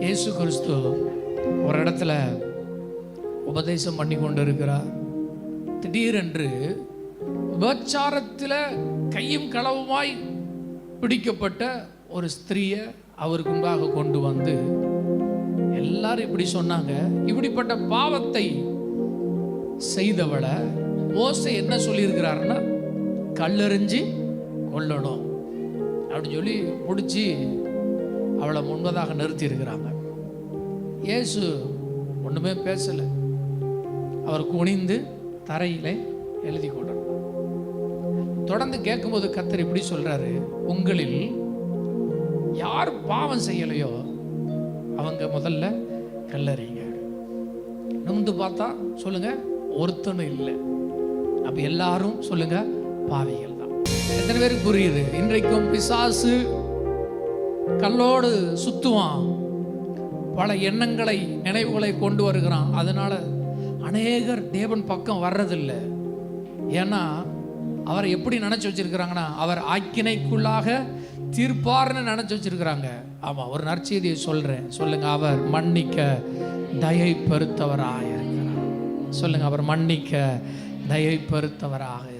இயேசு கிறிஸ்து ஒரு இடத்துல உபதேசம் பண்ணி கொண்டு இருக்கிறார் திடீரென்று விபச்சாரத்தில் கையும் களவுமாய் பிடிக்கப்பட்ட ஒரு ஸ்திரீயை அவருக்கு முன்பாக கொண்டு வந்து எல்லாரும் இப்படி சொன்னாங்க. இப்படிப்பட்ட பாவத்தை செய்தவளை மோசை என்ன சொல்லியிருக்கிறாருன்னா கல்லெறிஞ்சு கொல்லணும். அப்படின்னு சொல்லி பிடிச்சி அவளை முன்பதாக நிறுத்தி இருக்கிறாங்க இயேசு ஒன்றுமே பேசலை. அவர் குனிந்து தரையிலே எழுதி கொண்டார். தொடர்ந்து கேட்கும்போது கத்தர் இப்படி சொல்கிறாரு உங்களில் யார் பாவம் செய்யலையோ அவங்க முதல்ல கல்லறிங்க. நுந்து பார்த்தா சொல்லுங்க ஒருத்தனும் இல்லை. அப்போ எல்லாரும் சொல்லுங்க பாவிகள் தான். எத்தனை பேருக்கு புரியுது? இன்றைக்கும் பிசாசு கல்லோடு சுத்துவான். பல எண்ணங்களை நினைவுகளை கொண்டு வருகிறான். அதனால அநேகர் தேவன் பக்கம் வர்றதில்லை. ஏன்னா அவரை எப்படி நினைச்சு வச்சிருக்கிறாங்கன்னா அவர் ஆக்கினைக்குள்ளாக தீர்ப்பார்னு நினைச்சு வச்சிருக்கிறாங்க. ஆமா ஒரு நற்செய்தியை சொல்றேன். சொல்லுங்க அவர் மன்னிக்க தயை பெருத்தவராக இருக்கிறார். சொல்லுங்க அவர் மன்னிக்க தயை பெருத்தவராக